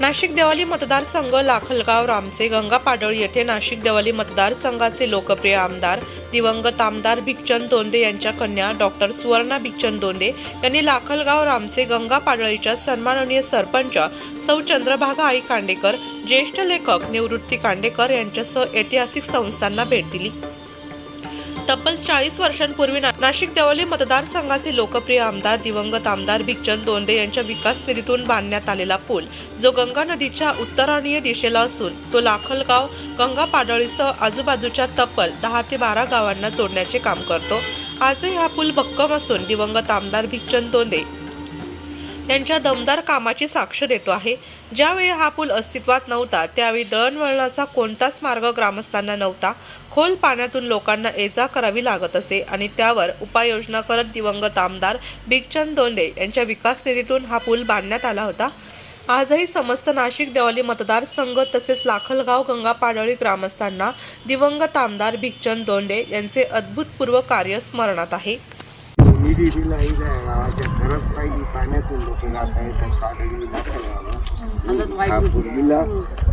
नाशिक देवाली मतदारसंघ लाखलगाव रामसे गंगा पाडळ येथे नाशिक देवाली मतदारसंघाचे लोकप्रिय आमदार दिवंगत आमदार भिकचंद दोंदे यांच्या कन्या डॉक्टर सुवर्णा भिकचंद दोंदे यांनी लाखलगाव रामसे गंगा पाडळीच्या सन्माननीय सरपंच सौ चंद्रभागा आई कांडेकर ज्येष्ठ लेखक निवृत्ती कांडेकर यांच्यासह ऐतिहासिक संस्थांना भेट दिली. तब्बल चाळीस वर्षांपूर्वी ना- नाशिक देवली मतदारसंघाचे लोकप्रिय आमदार दिवंगत आमदार भिकचंद दोंदे यांच्या विकास निधीतून बांधण्यात आलेला पूल जो गंगा नदीच्या उत्तरायणीय दिशेला असून तो लाखलगाव गंगा पाडळीसह आजूबाजूच्या तब्बल दहा ते बारा गावांना जोडण्याचे काम करतो. आजही हा पूल भक्कम असून दिवंगत आमदार भिकचंद दोंदे यांच्या दमदार कामाची साक्ष देतो आहे. ज्यावेळी हा पूल अस्तित्वात नव्हता त्यावेळी दळणवळणाचा कोणताच मार्ग ग्रामस्थांना नव्हता. खोल पाण्यातून लोकांना ये जा करावी लागत असे आणि त्यावर उपाययोजना करत दिवंगत आमदार बिगचंद दोंडे यांच्या विकास निधीतून हा पूल बांधण्यात आला होता. आजही समस्त नाशिक देवाली मतदारसंघ तसेच लाखलगाव गंगा पाडळी ग्रामस्थांना दिवंगत आमदार भिकचंद दोंडे यांचे अद्भुतपूर्व कार्य स्मरणात आहे. निधी दिला ही काय गावाच्या खरंच पाहिजे पाण्यातून लोक जात आहेत काढली पूर्वीला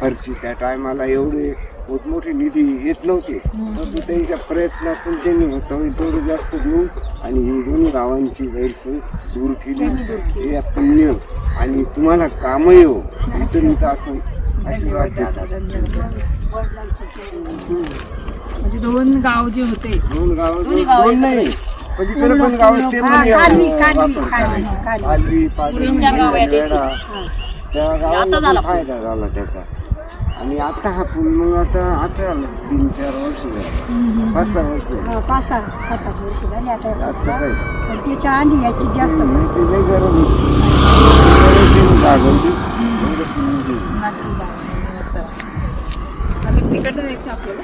फरशी त्या टायमाला एवढे मोठमोठे निधी येत नव्हते. परंतु त्यांच्या प्रयत्नातून त्यांनी होतं तेवढं जास्त देऊन आणि ही दोन गावांची गैरसोय दूर केली. हे पुण्य आणि तुम्हाला काम येऊ इतर असं आशीर्वाद देतात म्हणजे दोन गाव जे होते दोन गाव दोन नाही. पलीकडे पण गाव ते पण या. आलवी पाटली वेडा त्या गावाला पण फायदा झाला त्याचा. आणि आता हा पूल मग आता आता आला तीन चार वर्ष झाली. पाच सहा वर्ष झाली. पाच सहा सात आठ वर्ष झाली आता. आता काय पण त्याच्या आधी याची जास्त याची लई गरज होती. गरज पूल. आता तिकडनं आपल्याला?